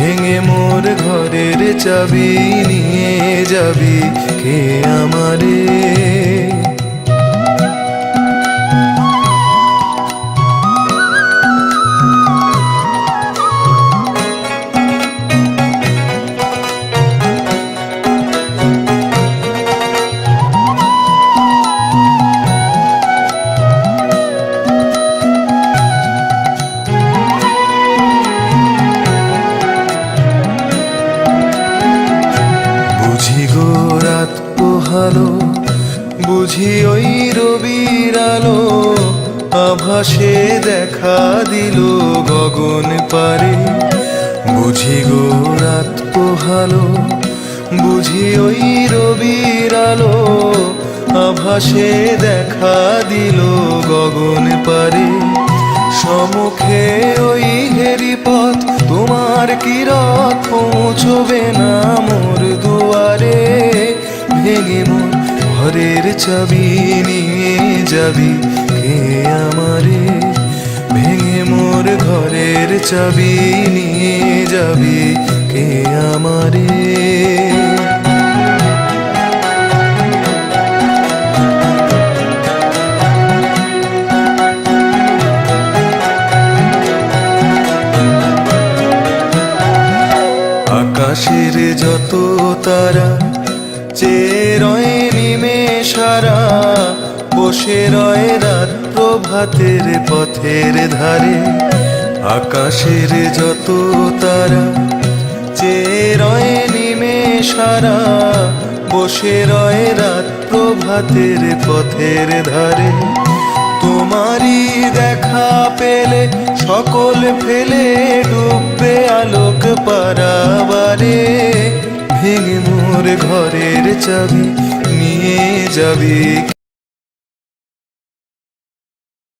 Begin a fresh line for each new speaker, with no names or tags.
ভেঙে মোর ঘরের চাবি নিয়ে যাবি কে আমারে? পোহালো বুঝি ওই রবির আলো, আভাসে দেখা দিল গগন পারে। বুঝি গো রাত পোহালো, বুঝি ওই রবির আলো, আভাসে দেখা দিল গগন পারে। সমুখে ওই হেরি পথ তোমার কিরত পৌঁছবে না মোর দুয়ারে। ভেঙে মোর ঘরের চাবি নিয়ে যাবি কে আমারে? ভেঙে মোর ঘরের চাবি নিয়ে যাবি কে আমারে? আকাশের যত তারা চেয়ে রয় নিমে সারা বসে রয় রাত প্রভাতের পথের ধারে। আকাশের যত তারা চেয়ে রয় নিমে সারা বসে রয় রাত প্রভাতের পথের ধারে। তোমারই দেখা পেলে, সকল ফেলে ডুববে আলোক পারাবারে ভেঙে মোর ঘরের চাবি নিয়ে যাবি।